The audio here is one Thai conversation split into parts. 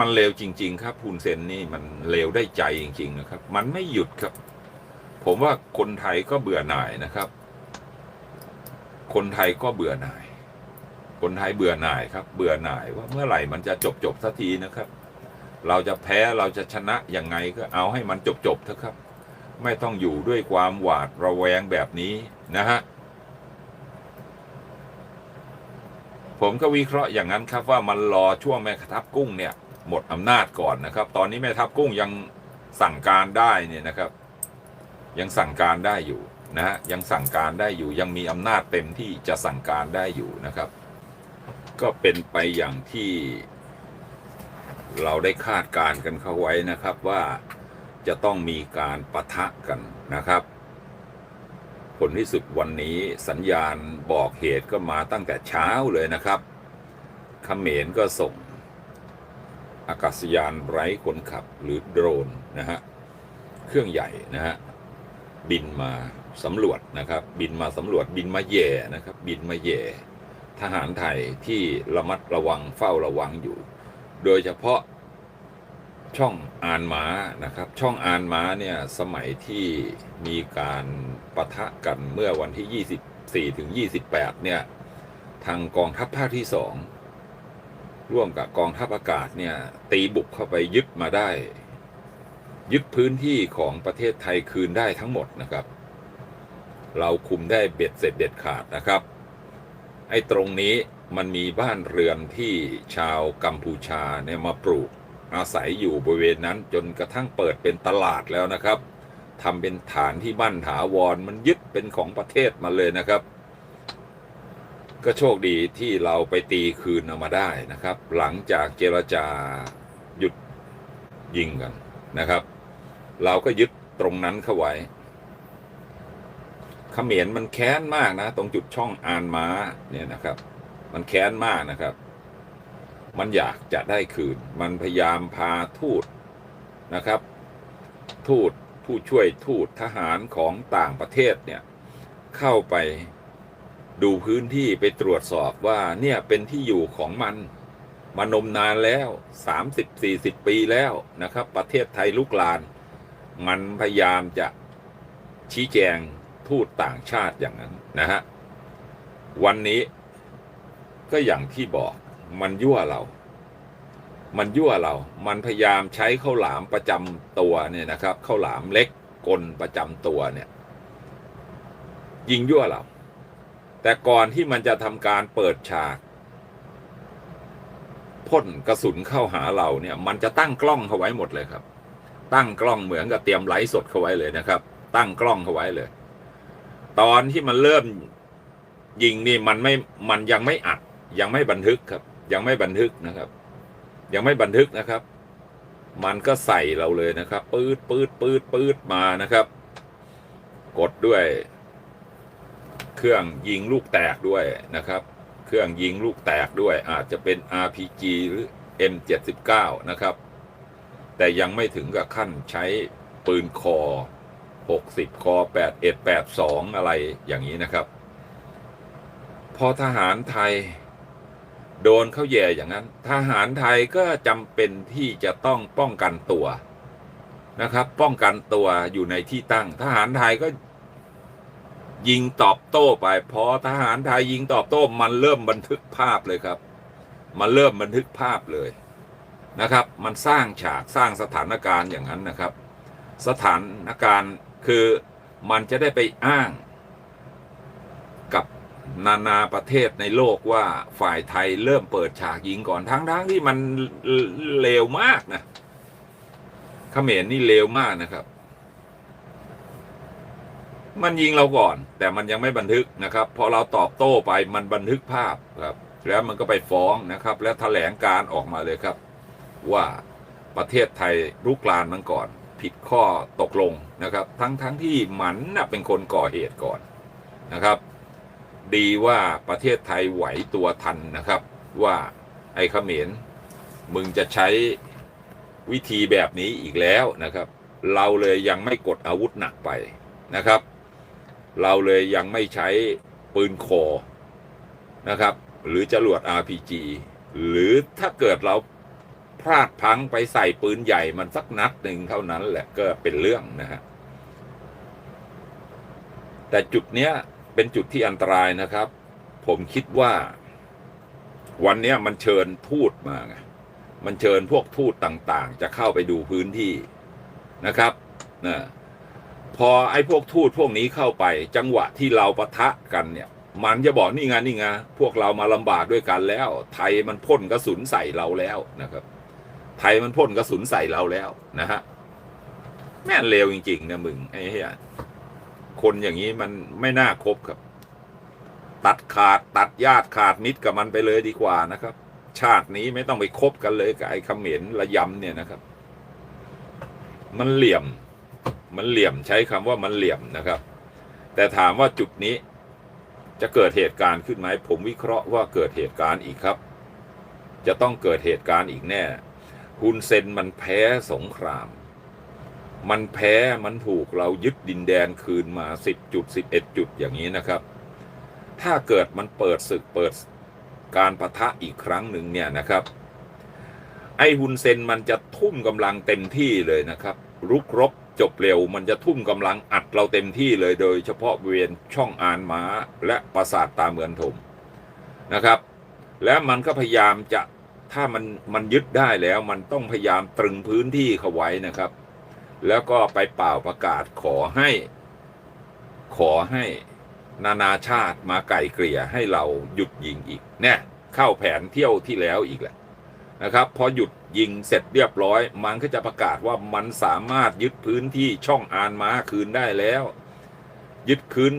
มันเลวจริง ๆ ครับฮุนเซนนี่มันเลวได้ใจจริง ๆ นะครับ มันไม่หยุดครับ ผมว่าคนไทยก็เบื่อหน่ายนะครับ คนไทยก็เบื่อหน่าย คนไทยเบื่อหน่ายครับ เบื่อหน่ายว่าเมื่อไหร่มันจะจบจบสักทีนะครับ เราจะแพ้เราจะชนะยังไงก็เอาให้มันจบจบเถอะครับ ไม่ต้องอยู่ด้วยความหวาดระแวงแบบนี้นะฮะผมก็วิเคราะห์อย่างนั้นครับว่ามันรอช่วงแม่ทัพกุ้งเนี่ย หมดอำนาจก่อนนะครับ ตอนนี้แม่ทัพกุ้งยังสั่งการได้เนี่ยนะครับ ยังสั่งการได้อยู่นะฮะยังสั่งการได้อยู่ ยังมีอำนาจเต็มที่จะสั่งการได้อยู่นะครับ ก็เป็นไปอย่างที่เราได้คาดการณ์กันเข้าไว้นะครับว่าจะต้องมีการปะทะกันนะครับ ผลที่สุดวันนี้สัญญาณบอกเหตุก็มาตั้งแต่เช้าเลยนะครับเขมรก็ส่ง อากาศยานไร้คนขับหรือโดรนนะฮะเครื่องใหญ่นะฮะบินมาสำรวจนะครับ บินมาสำรวจบินมาแย่นะครับ บินมาแย่ ทหารไทยที่ระมัดระวังเฝ้าระวังอยู่ โดยเฉพาะช่องอานม้านะครับ ช่องอานม้าเนี่ยสมัยที่มีการปะทะกันเมื่อวันที่ 24ถึง28เนี่ยทางกองทัพภาคที่สอง ร่วมกับกองทัพอากาศเนี่ยตีบุกเข้าไปยึดมาได้ ยึดพื้นที่ของประเทศไทยคืนได้ทั้งหมดนะครับ เราคุมได้เบ็ดเสร็จเด็ดขาดนะครับ ไอ้ตรงนี้มันมีบ้านเรือนที่ชาวกัมพูชาเนี่ยมาปลูกอาศัยอยู่บริเวณนั้นจนกระทั่งเปิดเป็นตลาดแล้วนะครับทำเป็นฐานที่บ้านถาวรมันยึดเป็นของประเทศมาเลยนะครับ ก็โชคดีที่เราไปตีคืนเอามาได้นะครับ หลังจากเจรจาหยุดยิงกันนะครับ เราก็ยึดตรงนั้นเข้าไว้ขมรมันแค้นมากนะ ตรงจุดช่องอานม้าเนี่ยนะครับ มันแค้นมากนะครับ มันอยากจะได้คืน มันพยายามพาทูตนะครับ ทูตผู้ช่วยทูตทหารของต่างประเทศเนี่ยเข้าไป ดูพื้นที่ไปตรวจสอบว่าเนี่ยเป็นที่อยู่ของมันมานมนานแล้ว 30-40 ปีแล้วนะครับ ประเทศไทยลุกลาน มันพยายามจะชี้แจงทูตต่างชาติอย่างนั้นนะฮะ วันนี้ก็อย่างที่บอกมันยั่วเรา มันยั่วเรา มันพยายามใช้ข้าวหลามประจำตัวเนี่ยนะครับข้าวหลามเล็กกลประจำตัวเนี่ย ยิงยั่วเรา แต่ก่อนที่มันจะทำการเปิดฉากพ่นกระสุนเข้าหาเราเนี่ย มันจะตั้งกล้องเขาไว้หมดเลยครับ ตั้งกล้องเหมือนกับเตรียมไลฟ์สดเขาไว้เลยนะครับ ตั้งกล้องเขาไว้เลย ตอนที่มันเริ่มยิงนี่มันไม่มันยังไม่อัด ยังไม่บันทึกครับ ยังไม่บันทึกนะครับ ยังไม่บันทึกนะครับ มันก็ใส่เราเลยนะครับปืดปืดปืดปืดมานะครับ กดด้วย รื่องยิงลูกแตกด้วยนะครับ เครื่องยิงลูกแตกด้วยอาจจะเป็น RPG หรือ M79 นะครับ แต่ยังไม่ถึงกับขั้นใช้ปืนคอ 60 คอ 81 82 อะไรอย่างนี้นะครับ พอทหารไทยโดนเขาแย่อย่างนั้น ทหารไทยก็จำเป็นที่จะต้องป้องกันตัวนะครับ ป้องกันตัวอยู่ในที่ตั้ง ทหารไทยก็ ยิงตอบโต้ไปพอทหารไทยยิงตอบโต้มันเริ่มบันทึกภาพเลยครับ มันเริ่มบันทึกภาพเลยนะครับ มันสร้างฉากสร้างสถานการณ์อย่างนั้นนะครับ สถานการณ์คือมันจะได้ไปอ้างกับนานาประเทศในโลกว่าฝ่ายไทยเริ่มเปิดฉากยิงก่อนทั้งทั้งที่มันเลวมากนะเขมรนี่เลวมากนะครับ มันยิงเราก่อน แต่มันยังไม่บันทึกนะครับพอเราตอบโต้ไปมันบันทึกภาพครับแล้วมันก็ไปฟ้องนะครับ และแถลงการออกมาเลยครับ ว่าประเทศไทยรุกรานมันก่อน ผิดข้อตกลงนะครับ ทั้งทั้งที่มันนะเป็นคนก่อเหตุก่อนนะครับ ดีว่าประเทศไทยไหวตัวทันนะครับ ว่าไอ้เขมรมึงจะใช้วิธีแบบนี้อีกแล้วนะครับ เราเลยยังไม่กดอาวุธหนักไปนะครับ เราเลยยังไม่ใช้ปืนคอนะครับ หรือจรวด RPG หรือถ้าเกิดเราพลาดพังไปใส่ปืนใหญ่มันสักนัดหนึ่งเท่านั้นแหละก็เป็นเรื่องนะฮะแต่จุดเนี้ยเป็นจุดที่อันตรายนะครับ ผมคิดว่า วันเนี้ยมันเชิญทูตมาไงมันเชิญพวกทูตต่างๆ จะเข้าไปดูพื้นที่นะครับนะ พอไอ้พวกทูตพวกนี้เข้าไปจังหวะที่เราปะทะกันเนี่ย มันจะบอกนี่ไงนี่ไงพวกเรามาลำบากด้วยกันแล้ว ไทยมันพ่นกระสุนใส่เราแล้วนะครับ ไทยมันพ่นกระสุนใส่เราแล้วนะฮะแม่นเลวจริง ๆ นะมึงไอ้เหี้ยคนอย่างนี้มันไม่น่าคบครับ ตัดขาดตัดญาติขาดมิตรกับมันไปเลยดีกว่านะครับ ชาตินี้ไม่ต้องไปคบกันเลยกับไอ้เขมรระยำเนี่ยนะครับ มันเหลี่ยม มันเหลี่ยมใช้คำว่ามันเหลี่ยมนะครับ แต่ถามว่าจุดนี้จะเกิดเหตุการณ์ขึ้นไหมผมวิเคราะห์ว่าเกิดเหตุการณ์อีกครับ จะต้องเกิดเหตุการณ์อีกแน่ฮุนเซนมันแพ้สงคราม มันแพ้มันถูกเรายึดดินแดนคืนมาสิบจุดสิบเอ็ดจุดอย่างนี้นะครับ ถ้าเกิดมันเปิดศึกเปิดการประทะอีกครั้งหนึ่งเนี่ยนะครับ ไอ้ฮุนเซนมันจะทุ่มกำลังเต็มที่เลยนะครับ รุกรบ จบเร็วมันจะทุ่มกำลังอัดเราเต็มที่เลยโดยเฉพาะบริเวณช่องอานม้าและปราสาทตาเมือนถมนะครับ และมันก็พยายามจะถ้ามันมันยึดได้แล้วมันต้องพยายามตรึงพื้นที่เขาไว้นะครับ แล้วก็ไปเป่าประกาศขอให้ ขอให้นานาชาติมาไก่เกลี่ยให้เราหยุดยิงอีกเนี่ยเข้าแผนเที่ยวที่แล้วอีกแหละนะครับ พอหยุด ยิงเสร็จเรียบร้อย มันก็จะประกาศว่ามันสามารถยึดพื้นที่ช่องอานม้าคืนได้แล้ว ยึดคืน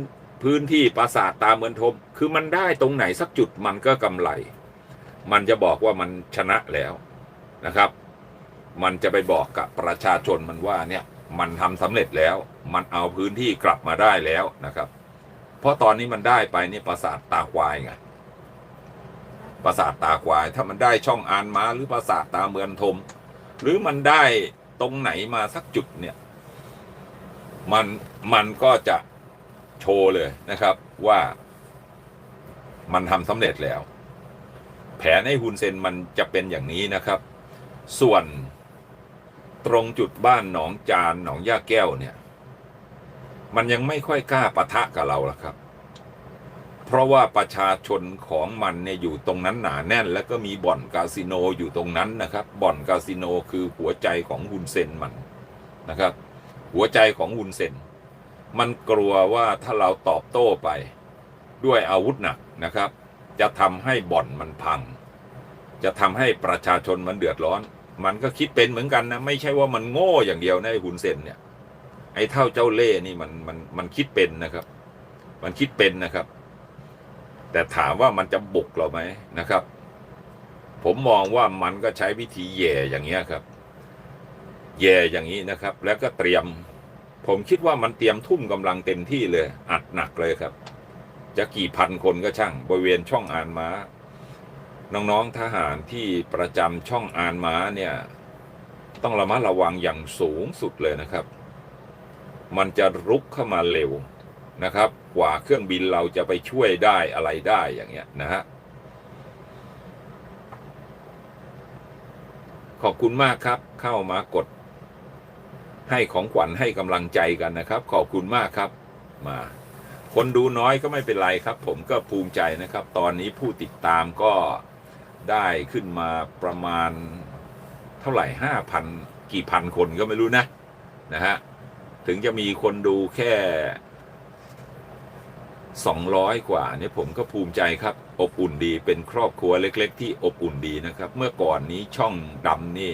พื้นที่ปราสาทตาเมือนทม คือมันได้ตรงไหนสักจุดมันก็กำไร มันจะบอกว่ามันชนะแล้วนะครับ มันจะไปบอกกับประชาชนมันว่าเนี่ยมันทำสำเร็จแล้ว มันเอาพื้นที่กลับมาได้แล้วนะครับ เพราะตอนนี้มันได้ไปนี่ปราสาทตาควายไง ปราสาทตาควาย ถ้ามันได้ช่องอานมาหรือปราสาทตาเมือนทม หรือมันได้ตรงไหนมาสักจุดเนี่ย มันมันก็จะโชว์เลยนะครับว่ามันทำสำเร็จแล้ว แผนให้ฮุนเซนมันจะเป็นอย่างนี้นะครับ ส่วนตรงจุดบ้านหนองจานหนองย่าแก้วเนี่ย มันยังไม่ค่อยกล้าปะทะกับเราละครับ เพราะว่าประชาชนของมันเนี่ยอยู่ตรงนั้นหนาแน่น แล้วก็มีบ่อนคาสิโนอยู่ตรงนั้นนะครับ บ่อนคาสิโนคือหัวใจของฮุนเซนมันนะครับ หัวใจของฮุนเซนมันกลัวว่าถ้าเราตอบโต้ไปด้วยอาวุธหนักนะครับ จะทำให้บ่อนมันพัง จะทำให้ประชาชนมันเดือดร้อน มันก็คิดเป็นเหมือนกันนะ ไม่ใช่ว่ามันโง่อย่างเดียวนะไอ้ฮุนเซนเนี่ยไอ้เท่าเจ้าเล่ห์นี่มันมันมันคิดเป็นนะครับ มันคิดเป็นนะครับ แต่ถามว่ามันจะบุกเราไหมนะครับ ผมมองว่ามันก็ใช้วิธีแย่อย่างเงี้ยครับ แย่อย่างนี้นะครับ แล้วก็เตรียม ผมคิดว่ามันเตรียมทุ่มกำลังเต็มที่เลย อัดหนักเลยครับ จะกี่พันคนก็ช่าง บริเวณช่องอานม้า น้องๆทหารที่ประจำช่องอานม้าเนี่ย ต้องระมัดระวังอย่างสูงสุดเลยนะครับ มันจะรุกเข้ามาเร็ว นะครับ กว่าเครื่องบินเราจะไปช่วยได้อะไรได้อย่างเงี้ยนะฮะขอบคุณมากครับ เข้ามากด ให้ของขวัญให้กำลังใจกันนะครับ ขอบคุณมากครับ มา คนดูน้อยก็ไม่เป็นไรครับ ผมก็ภูมิใจนะครับ ตอนนี้ผู้ติดตามก็ได้ขึ้นมาประมาณเท่าไหร่ห้าพันกี่พันคนก็ไม่รู้นะนะฮะถึงจะมีคนดูแค่ สองร้อยกว่าเนี่ยผมก็ภูมิใจครับ อบอุ่นดีเป็นครอบครัวเล็ก ๆ ที่อบอุ่นดีนะครับ เมื่อก่อนนี้ช่องดำนี่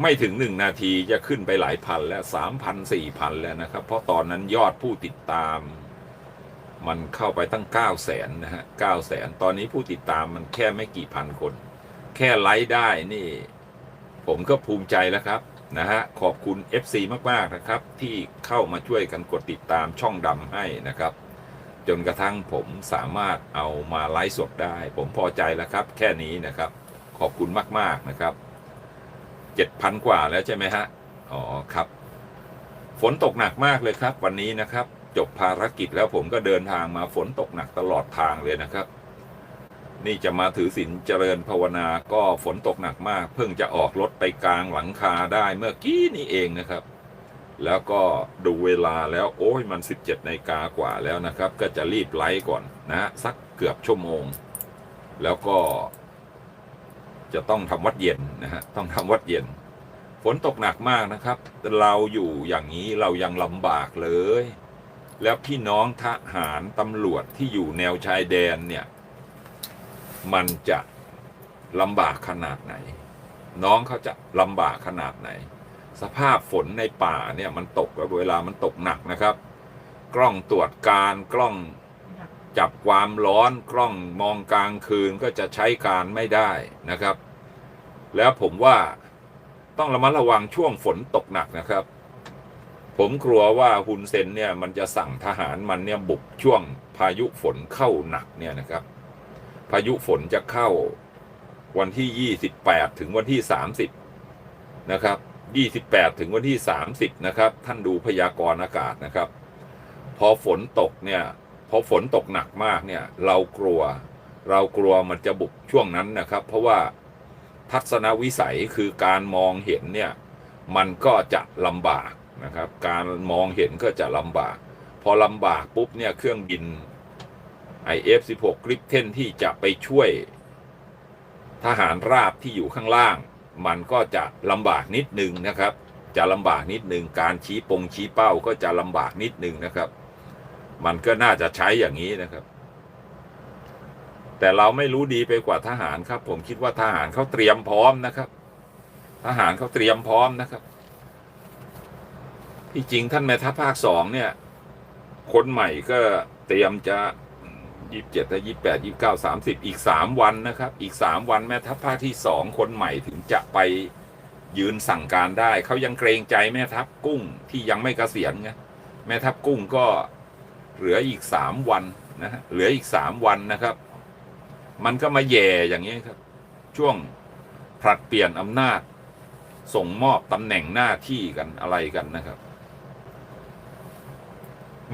ไม่ถึงหนึ่งนาทีจะขึ้นไปหลายพันแล้วสามพันสี่พันแล้วนะครับ เพราะตอนนั้นยอดผู้ติดตาม มันเข้าไปตั้งเก้าแสนนะฮะเก้าแสนตอนนี้ผู้ติดตามมันแค่ไม่กี่พันคน แค่ไลค์ได้นี่ ผมก็ภูมิใจแล้วครับนะฮะขอบคุณ FC มากๆนะครับ ที่เข้ามาช่วยกันกดติดตามช่องดำให้นะครับ จนกระทั่งผมสามารถเอามาไลฟ์สดได้ ผมพอใจแล้วครับ แค่นี้นะครับ ขอบคุณมาก ๆ นะครับเจ็ดพันกว่าแล้วใช่ไหมฮะ อ๋อครับ ฝนตกหนักมากเลยครับ วันนี้นะครับ จบภารกิจแล้วผมก็เดินทางมาฝนตกหนักตลอดทางเลยนะครับ นี่จะมาถือศีลเจริญภาวนาก็ฝนตกหนักมาก เพิ่งจะออกรถไปกลางหลังคาได้เมื่อกี้นี่เองนะครับ แล้วก็ดูเวลาแล้วโอ้ยมัน 17นาฬิกากว่าแล้วนะครับ ก็จะรีบไลฟ์ก่อนนะฮะสักเกือบชั่วโมง แล้วก็ จะต้องทำวัดเย็นนะฮะต้องทำวัดเย็น ฝนตกหนักมากนะครับ เราอยู่อย่างนี้เรายังลำบากเลย แล้วพี่น้องทหารตำรวจที่อยู่แนวชายแดนเนี่ย มันจะลำบากขนาดไหน น้องเขาจะลำบากขนาดไหน สภาพฝนในป่าเนี่ยมันตกเวลามันตกหนักนะครับ กล้องตรวจการกล้องจับความร้อนกล้องมองกลางคืนก็จะใช้การไม่ได้นะครับ แล้วผมว่าต้องระมัดระวังช่วงฝนตกหนักนะครับ ผมกลัวว่าฮุนเซนเนี่ยมันจะสั่งทหารมันเนี่ยบุกช่วงพายุฝนเข้าหนักเนี่ยนะครับ พายุฝนจะเข้าวันที่ 28 ถึงวันที่ 30 นะครับ 28 ถึงวันที่ 30 นะครับ ท่านดูพยากรณ์อากาศนะครับ พอฝนตกเนี่ย พอฝนตกหนักมากเนี่ย เรากลัว เรากลัวมันจะบุกช่วงนั้นนะครับ เพราะว่าทัศนวิสัยคือการมองเห็นเนี่ย มันก็จะลำบากนะครับ การมองเห็นก็จะลำบาก พอลำบากปุ๊บเนี่ยเครื่องบิน IF-16 กริปเทนที่จะไปช่วยทหารราบที่อยู่ข้างล่าง มันก็จะลำบากนิดนึงนะครับ จะลำบากนิดนึงการชี้ปงชี้เป้าก็จะลำบากนิดนึงนะครับ มันก็น่าจะใช้อย่างนี้นะครับ แต่เราไม่รู้ดีไปกว่าทหารครับ ผมคิดว่าทหารเขาเตรียมพร้อมนะครับ ทหารเขาเตรียมพร้อมนะครับที่จริงท่านแม่ทัพภาคสองเนี่ย คนใหม่ก็เตรียมจะ ยี่สิบเจ็ดยี่สิบแปดยี่สิบเก้าสามสิบอีกสามวันนะครับ อีกสามวันแม่ทัพภาคที่สองคนใหม่ถึงจะไปยืนสั่งการได้ เขายังเกรงใจแม่ทัพกุ้งที่ยังไม่เกษียณไงแม่ทัพกุ้งก็เหลืออีกสามวันนะฮะเหลืออีกสามวันนะครับ มันก็มาแย่อย่างนี้ครับ ช่วงผลัดเปลี่ยนอำนาจ ส่งมอบตำแหน่งหน้าที่กันอะไรกันนะครับ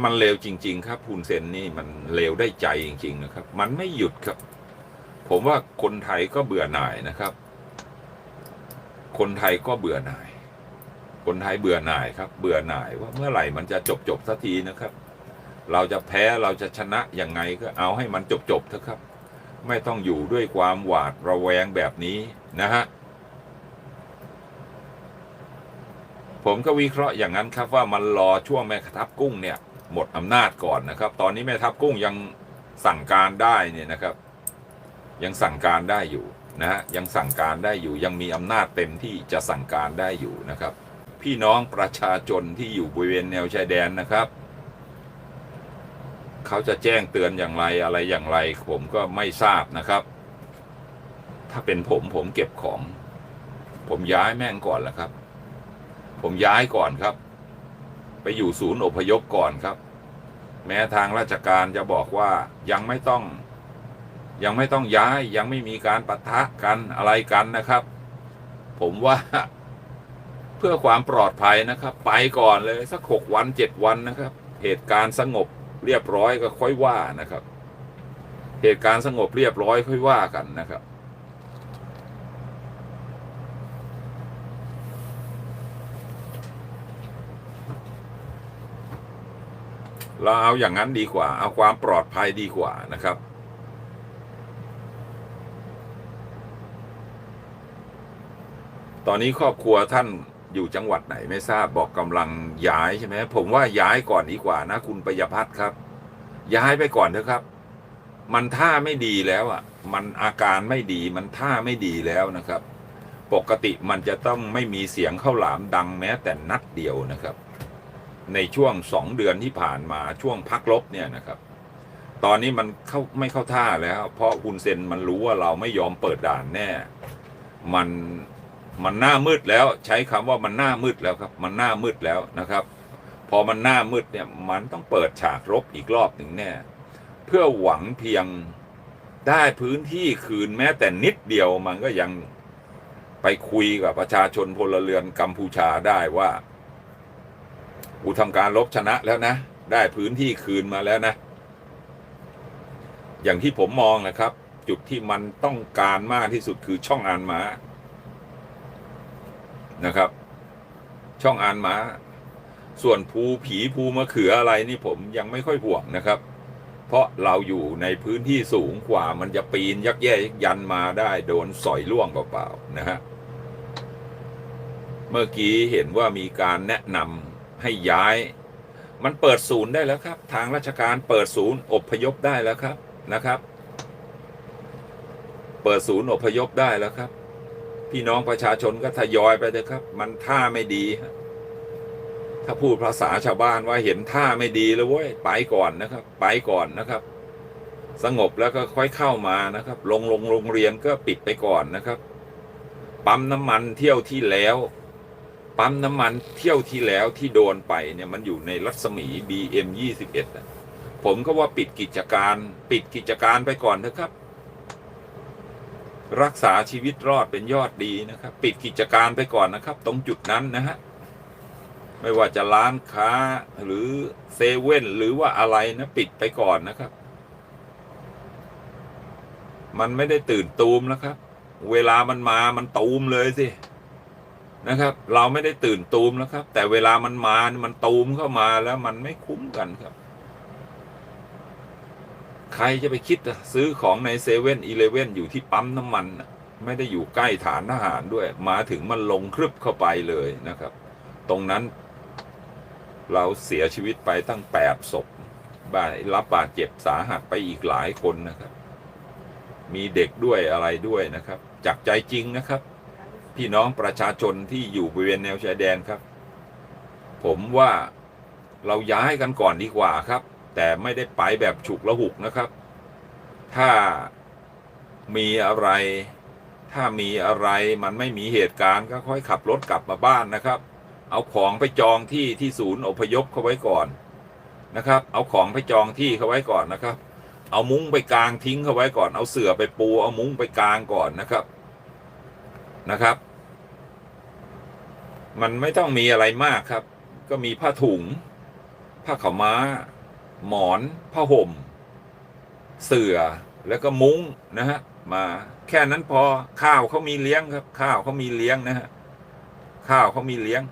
มันเลวจริง ๆ ครับฮุนเซนนี่มันเลวได้ใจจริง ๆ นะครับ มันไม่หยุดครับ ผมว่าคนไทยก็เบื่อหน่ายนะครับ คนไทยก็เบื่อหน่าย คนไทยเบื่อหน่ายครับ เบื่อหน่ายว่าเมื่อไหร่มันจะจบจบสักทีนะครับ เราจะแพ้เราจะชนะยังไงก็เอาให้มันจบจบเถอะครับ ไม่ต้องอยู่ด้วยความหวาดระแวงแบบนี้นะฮะผมก็วิเคราะห์อย่างนั้นครับว่ามันรอช่วงแม่ทัพกุ้งเนี่ย หมดอำนาจก่อนนะครับ ตอนนี้แม่ทัพกุ้งยังสั่งการได้เนี่ยนะครับ ยังสั่งการได้อยู่นะฮะยังสั่งการได้อยู่ ยังมีอำนาจเต็มที่จะสั่งการได้อยู่นะครับ พี่น้องประชาชนที่อยู่บริเวณแนวชายแดนนะครับ เขาจะแจ้งเตือนอย่างไรอะไรอย่างไร ผมก็ไม่ทราบนะครับ ถ้าเป็นผมผมเก็บของ ผมย้ายแม่งก่อนแล้วครับ ผมย้ายก่อนครับ อยู่ศูนย์อพยพก่อนครับ แม้ทางราชการจะบอกว่ายังไม่ต้อง ยังไม่ต้องย้ายยังไม่มีการปะทะกันอะไรกันนะครับ ผมว่าเพื่อความปลอดภัยนะครับ ไปก่อนเลยสักหกวันเจ็ดวันนะครับ เหตุการณ์สงบเรียบร้อยก็ค่อยว่านะครับ เหตุการณ์สงบเรียบร้อยค่อยว่ากันนะครับ เราเอาอย่างนั้นดีกว่า เอาความปลอดภัยดีกว่านะครับ ตอนนี้ครอบครัวท่านอยู่จังหวัดไหนไม่ทราบบอกกำลังย้ายใช่ไหมผมว่าย้ายก่อนดีกว่านะ คุณปยพัฒน์ครับ ย้ายไปก่อนเถอะครับ มันท่าไม่ดีแล้วอะ มันอาการไม่ดีมันท่าไม่ดีแล้วนะครับ ปกติมันจะต้องไม่มีเสียงเข้าหลามดังแม้แต่นัดเดียวนะครับ ในช่วงสองเดือนที่ผ่านมาช่วงพักลบเนี่ยนะครับ ตอนนี้มันเข้าไม่เข้าท่าแล้ว เพราะคุณเซนมันรู้ว่าเราไม่ยอมเปิดด่านแน่ มันมันหน้ามืดแล้ว ใช้คำว่ามันหน้ามืดแล้วครับ มันหน้ามืดแล้วนะครับ พอมันหน้ามืดเนี่ยมันต้องเปิดฉากรบอีกรอบหนึ่งแน่ เพื่อหวังเพียงได้พื้นที่คืนแม้แต่นิดเดียวมันก็ยังไปคุยกับประชาชนพลเรือนกัมพูชาได้ว่า กูทำการรบชนะแล้วนะ ได้พื้นที่คืนมาแล้วนะ อย่างที่ผมมองนะครับ จุดที่มันต้องการมากที่สุดคือช่องอานม้านะครับ ช่องอานม้าส่วนภูผีภูมะเขืออะไรนี่ผมยังไม่ค่อยห่วงนะครับ เพราะเราอยู่ในพื้นที่สูงกว่ามันจะปีนยักแย่ยันมาได้โดนสอยล่วงเปล่าๆนะฮะเมื่อกี้เห็นว่ามีการแนะนำ ให้ย้าย มันเปิดศูนย์ได้แล้วครับ ทางราชการเปิดศูนย์อบพยพได้แล้วครับนะครับ เปิดศูนย์อพยพได้แล้วครับ พี่น้องประชาชนก็ทยอยไปเลยครับ มันท่าไม่ดีถ้าพูดภาษาชาวบ้านว่าเห็นท่าไม่ดีแล้วเว้ยไปก่อนนะครับ ไปก่อนนะครับ สงบแล้วก็ค่อยเข้ามานะครับ ลงลงโรงเรียนก็ปิดไปก่อนนะครับปั๊มน้ำมันเที่ยวที่แล้ว ปั๊มน้ำมันเที่ยวที่แล้วที่โดนไปเนี่ยมันอยู่ในรัศมี BM 21อะผมก็ว่าปิดกิจการ ปิดกิจการไปก่อนนะครับ รักษาชีวิตรอดเป็นยอดดีนะครับ ปิดกิจการไปก่อนนะครับ ตรงจุดนั้นนะฮะไม่ว่าจะร้านค้าหรือเซเว่นหรือว่าอะไรนะปิดไปก่อนนะครับ มันไม่ได้ตื่นตูมแล้วครับ เวลามันมามันตูมเลยสิ นะครับ เราไม่ได้ตื่นตูมแล้วครับ แต่เวลามันมา มันตูมเข้ามาแล้วมันไม่คุ้มกันครับ ใครจะไปคิดซื้อของในเซเว่นอีเลเว่นอยู่ที่ปั๊มน้ำมันไม่ได้อยู่ใกล้ฐานทหารด้วย มาถึงมันลงครึบเข้าไปเลยนะครับ ตรงนั้น เราเสียชีวิตไปตั้งแปดศพบาดรับบาดเจ็บสาหัสไปอีกหลายคนนะครับ มีเด็กด้วยอะไรด้วยนะครับ จากใจจริงนะครับ พี่น้องประชาชนที่อยู่บริเวณแนวชายแดนครับ ผมว่าเราย้ายกันก่อนดีกว่าครับ แต่ไม่ได้ไปแบบฉุกละหุกนะครับ ถ้ามีอะไร ถ้ามีอะไรมันไม่มีเหตุการณ์ก็ค่อยขับรถกลับมาบ้านนะครับ เอาของไปจองที่ที่ศูนย์อพยพเขาไว้ก่อนนะครับ เอาของไปจองที่เขาไว้ก่อนนะครับ เอามุ้งไปกลางทิ้งเขาไว้ก่อน เอาเสื่อไปปู เอามุ้งไปกลางก่อนนะครับนะครับ มันไม่ต้องมีอะไรมากครับ ก็มีผ้าถุง ผ้าขาวม้า หมอน ผ้าห่ม เสื่อแล้วก็มุ้งนะฮะมาแค่นั้นพอข้าวเขามีเลี้ยงครับ ข้าวเขามีเลี้ยงนะฮะข้าวเขามีเลี้ยง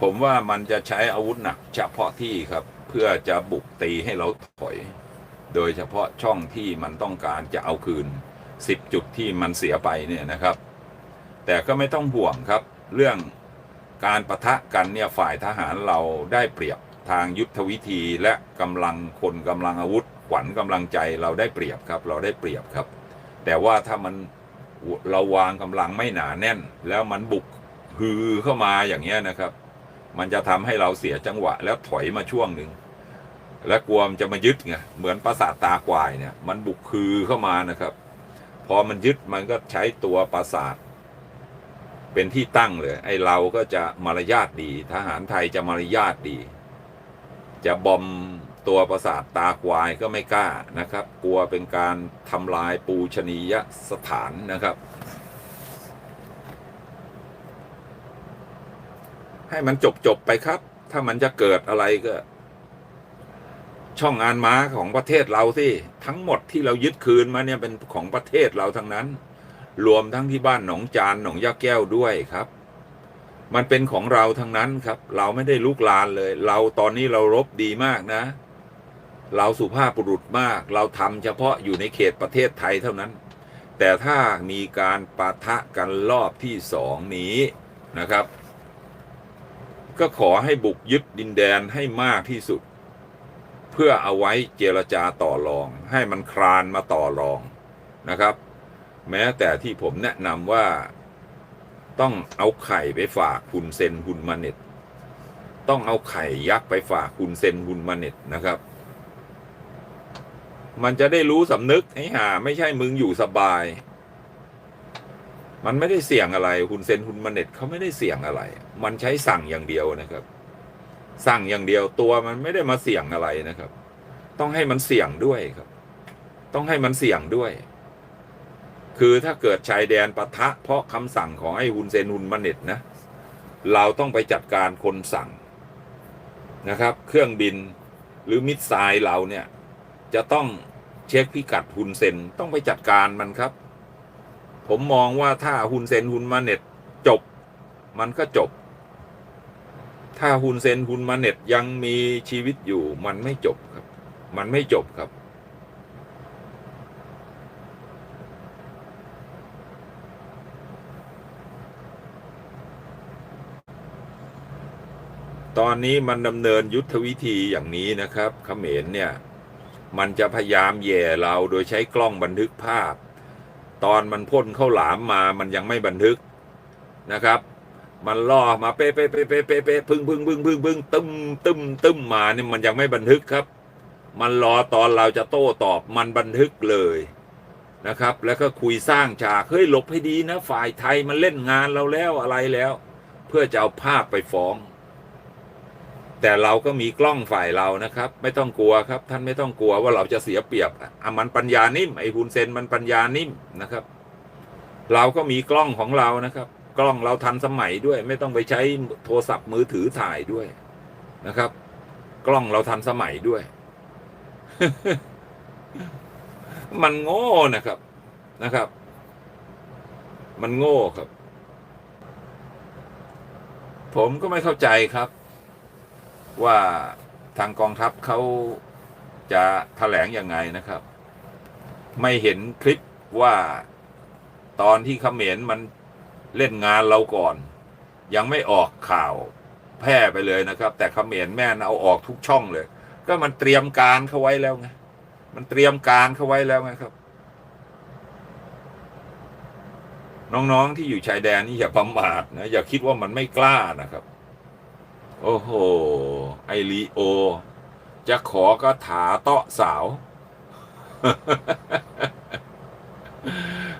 ผมว่ามันจะใช้อาวุธหนักเฉพาะที่ครับ เพื่อจะบุกตีให้เราถอย โดยเฉพาะช่องที่มันต้องการจะเอาคืนสิบจุดที่มันเสียไปเนี่ยนะครับ แต่ก็ไม่ต้องห่วงครับ เรื่องการประทะกันเนี่ยฝ่ายทหารเราได้เปรียบทางยุทธวิธีและกำลังคนกำลังอาวุธขวัญกำลังใจเราได้เปรียบครับ เราได้เปรียบครับ แต่ว่าถ้ามันเราวางกำลังไม่หนาแน่น แล้วมันบุกฮือเข้ามาอย่างเงี้ยนะครับ มันจะทำให้เราเสียจังหวะ แล้วถอยมาช่วงหนึ่งและกลัวมันจะมายึดไงเหมือนประสาทตาควายเนี่ย มันบุกคือเข้ามานะครับ พอมันยึดมันก็ใช้ตัวประสาทเป็นที่ตั้งเลย ไอ้เราก็จะมารยาทดี ทหารไทยจะมารยาทดี จะบอมตัวประสาทตาควายก็ไม่กล้านะครับ กลัวเป็นการทำลายปูชนียสถานนะครับ ให้มันจบจบไปครับ ถ้ามันจะเกิดอะไรก็ ช่องงานม้าของประเทศเราสิทั้งหมดที่เรายึดคืนมาเนี่ยเป็นของประเทศเราทั้งนั้น รวมทั้งที่บ้านหนองจานหนองยาแก้วด้วยครับ มันเป็นของเราทั้งนั้นครับ เราไม่ได้ลุกลานเลย เราตอนนี้เรารบดีมากนะ เราสุภาพบุรุษมาก เราทำเฉพาะอยู่ในเขตประเทศไทยเท่านั้น แต่ถ้ามีการปะทะกันรอบที่สองนี้นะครับ ก็ขอให้บุกยึดดินแดนให้มากที่สุด เพื่อเอาไว้เจรจาต่อรอง ให้มันคลานมาต่อรองนะครับ แม้แต่ที่ผมแนะนำว่าต้องเอาไข่ไปฝากคุณเซนคุณมาเน็ต ต้องเอาไข่ยักษ์ไปฝากคุณเซนคุณมาเน็ตนะครับ มันจะได้รู้สำนึกไอ้ห่าไม่ใช่มึงอยู่สบาย มันไม่ได้เสี่ยงอะไรคุณเซนคุณมาเน็ตเขาไม่ได้เสี่ยงอะไร มันใช้สั่งอย่างเดียวนะครับ สั่งอย่างเดียวตัวมันไม่ได้มาเสี่ยงอะไรนะครับ ต้องให้มันเสี่ยงด้วยครับ ต้องให้มันเสี่ยงด้วย คือถ้าเกิดชายแดนปะทะ เพราะคำสั่งของไอ้ฮุนเซนฮุนมาเน็ตนะ เราต้องไปจัดการคนสั่งนะครับ เครื่องบินหรือมิสไซล์เราเนี่ย จะต้องเช็คพิกัดฮุนเซนต้องไปจัดการมันครับ ผมมองว่าถ้าฮุนเซนฮุนมาเน็ตจบ มันก็จบ ถ้าฮุนเซนฮุนมาเน็ตยังมีชีวิตอยู่มันไม่จบครับ มันไม่จบครับ ตอนนี้มันดำเนินยุทธวิธีอย่างนี้นะครับเขมรเนี่ย มันจะพยายามแย่เราโดยใช้กล้องบันทึกภาพ ตอนมันพ่นข้าวหลามมามันยังไม่บันทึกนะครับ มันล่อมาเป๊ะเป๊ะเป๊ะเป๊ะเป๊ะเป๊ะพึ่งพึ่งพึ่งพึ่งพึ่งตึ้มตึ้มตึ้มมาเนี่ยมันยังไม่บันทึกครับ มันรอตอนเราจะโต้ตอบมันบันทึกเลยนะครับ แล้วก็คุยสร้างฉากเฮ้ยหลบให้ดีนะ ฝ่ายไทยมันเล่นงานเราแล้วอะไรแล้ว เพื่อจะเอาภาพไปฟ้อง แต่เราก็มีกล้องฝ่ายเรานะครับ ไม่ต้องกลัวครับ ท่านไม่ต้องกลัวว่าเราจะเสียเปรียบอะมันปัญญานิ่มไอ้ฮุนเซนมันปัญญานิ่มนะครับ เราก็มีกล้องของเรานะครับ กล้องเราทันสมัยด้วย ไม่ต้องไปใช้โทรศัพท์มือถือถ่ายด้วยนะครับ กล้องเราทันสมัยด้วย มันโง่นะครับนะครับ มันโง่ครับ ผมก็ไม่เข้าใจครับ ว่าทางกองทัพเขาจะแถลงยังไงนะครับ ไม่เห็นคลิปว่าตอนที่เขมรมันเล่นงานเราก่อน ยังไม่ออกข่าวแพร่ไปเลยนะครับ แต่เขมรแม่นเอาออกทุกช่องเลย ก็มันเตรียมการเขาไว้แล้วไงมันเตรียมการเขาไว้แล้วไงครับ น้องๆที่อยู่ชายแดนนี่อย่าประมาทนะอย่าคิดว่ามันไม่กล้านะครับ โอ้โห ไอรีโอ จะขอก็ถาเตาะสาว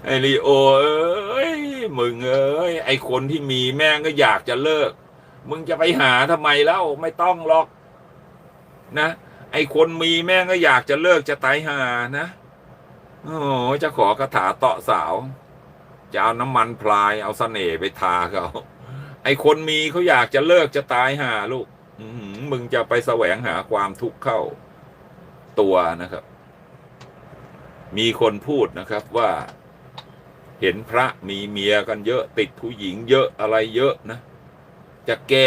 ไอรีโอ เอ้ย มึงเอ้ย ไอคนที่มีแม่งก็อยากจะเลิก มึงจะไปหาทำไมเล่าไม่ต้องหรอก นะ ไอคนมีแม่งก็อยากจะเลิกจะตายหานะ โอ้โหจะขอกระถาเตาะสาว จะเอาน้ำมันพลายเอาเสน่ห์ไปทาเขา ไอคนมีเขาอยากจะเลิกจะตายหาลูกมึงจะไปแสวงหาความทุกข์เข้าตัวนะครับ มีคนพูดนะครับว่า เห็นพระมีเมียกันเยอะติดผู้หญิงเยอะอะไรเยอะนะ จะแก้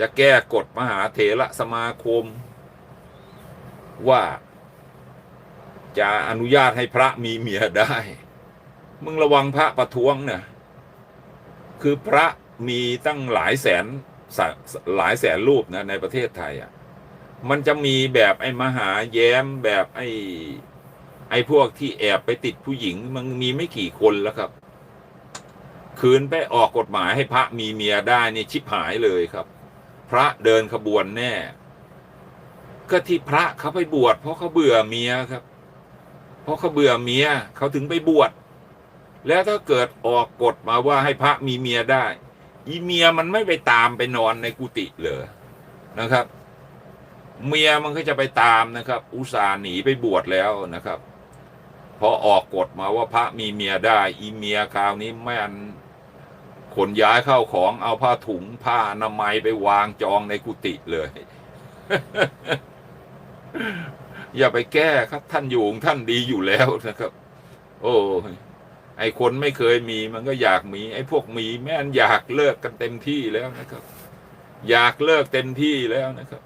จะแก้กฎมหาเถระสมาคม ว่า จะอนุญาตให้พระมีเมียได้ มึงระวังพระประท้วงเนี่ย คือพระมีตั้งหลายแสนสหลายแสนรูปนะในประเทศไทยอะมันจะมีแบบไอ้มหาแย้มแบบไอ้ไอ้พวกที่แอบไปติดผู้หญิงมันมีไม่กี่คนแล้วครับ คืนไปออกกฎหมายให้พระมีเมียได้นี่ชิบหายเลยครับ พระเดินขบวนแน่ ก็ที่พระเขาไปบวชเพราะเขาเบื่อเมียครับ เพราะเขาเบื่อเมียเขาถึงไปบวช แล้วถ้าเกิดออกกฎมาว่าให้พระมีเมียได้ อีเมียมันไม่ไปตามไปนอนในกุฏิเลยนะครับ เมียมันก็จะไปตามนะครับ อุตส่าห์หนีไปบวชแล้วนะครับ พอออกกฎมาว่าพระมีเมียได้ อีเมียคราวนี้แม่นขนย้ายเข้าของเอาผ้าถุงผ้านามัยไปวางจองในกุฏิเลย อย่าไปแก้ครับท่านอยู่ท่านดีอยู่แล้วนะครับ โอ้ย ไอ้คนไม่เคยมีมันก็อยากมี ไอ้พวกมีแม่นอยากเลิกกันเต็มที่แล้วนะครับ อยากเลิกเต็มที่แล้วนะครับ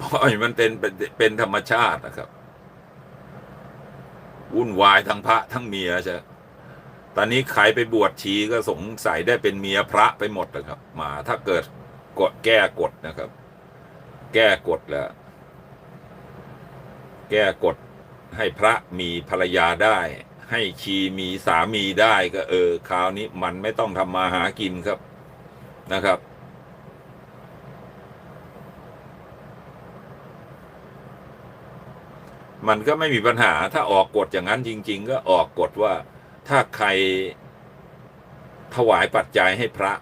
ปล่อยมันเป็นเป็นธรรมชาตินะครับ วุ่นวายทั้งพระทั้งเมียใช่ตอนนี้ใครไปบวชชีก็สงสัยได้เป็นเมียพระไปหมดนะครับ มาถ้าเกิดกฎแก้กฎนะครับ แก้กฎแล้วแก้กฎให้พระมีภรรยาได้ ให้ชีมีสามีได้ก็เออคราวนี้มันไม่ต้องทำมาหากินครับนะครับ มันก็ไม่มีปัญหาถ้าออกกฎอย่างนั้นจริง ๆ ก็ออกกฎว่าถ้าใครถวายปัจจัยให้พระ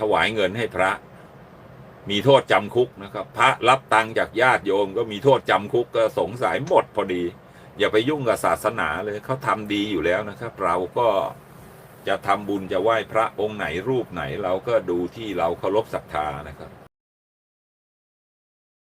ถวายเงินให้พระ มีโทษจำคุกนะครับ พระรับตังจากญาติโยมก็มีโทษจำคุกก็สงสัยหมดพอดี อย่าไปยุ่งกับศาสนาเลยเขาทำดีอยู่แล้วนะครับ เราก็จะทำบุญจะไหว้พระองค์ไหนรูปไหน เราก็ดูที่เราเคารพศรัทธานะครับ